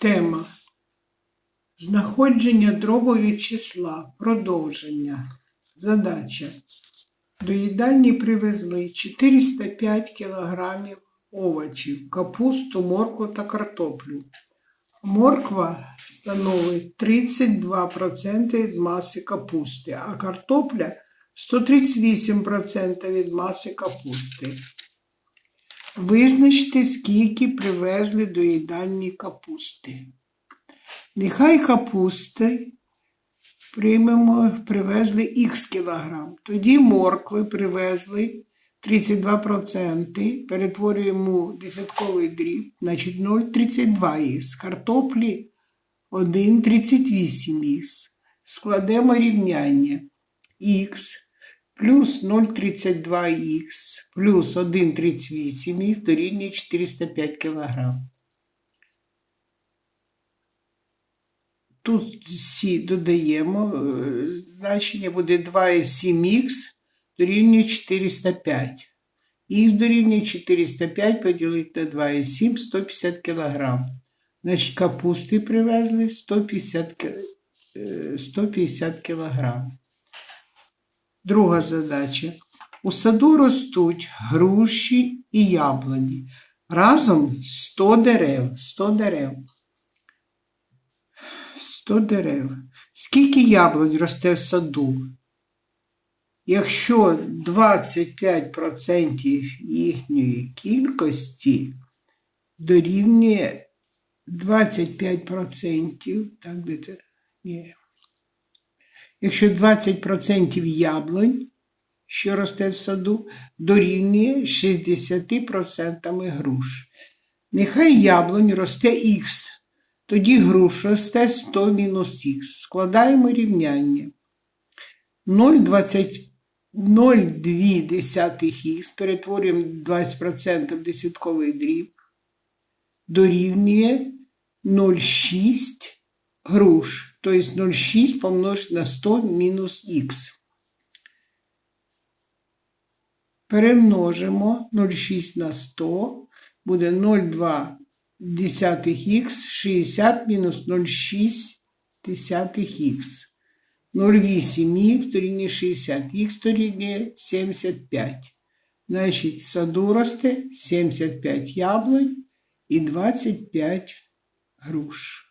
Тема. Знаходження дробові числа. Продовження. Задача. До їдальні привезли 405 кг овочів, капусту, моркву та картоплю. Морква становить 32% від маси капусти, а картопля 138% від маси капусти. Визначте, скільки привезли до їдальні капусти. Нехай капусти приймемо, привезли х кілограм. Тоді моркви привезли 32%, перетворюємо десятковий дріб, значить 0,32х. Картоплі 1,38х. Складемо рівняння х плюс 0,32х плюс 1,38х дорівнює 405 кг. Тут всі додаємо, е, значення буде 2,7х дорівнює 405. Х дорівнює 405 поділити на 2,7 150 кг. Значить, капусти привезли 150 ки- е, 150 кг. Друга задача. У саду ростуть груші і яблуні. Разом 100 дерев. 100 дерев. 100 дерев. Скільки яблунь росте в саду? Якщо 25% їхньої кількості дорівнює 25%, так де це? Ні. Якщо 20% яблунь, що росте в саду, дорівнює 60% груш. Нехай яблунь росте х, тоді груш росте 100 мінус х. Складаємо рівняння. 0,2х перетворюємо 20% в десятковий дріб, дорівнює 0,6 груш, тобто 0,6 помножити на 100 мінус х. Перемножимо 0,6 на 100, буде 0,2 х, 60 мінус 0,6 х. 0,8х дорівнює 60, х дорівнює 75. Значить, в саду росте 75 яблунь і 25 груш.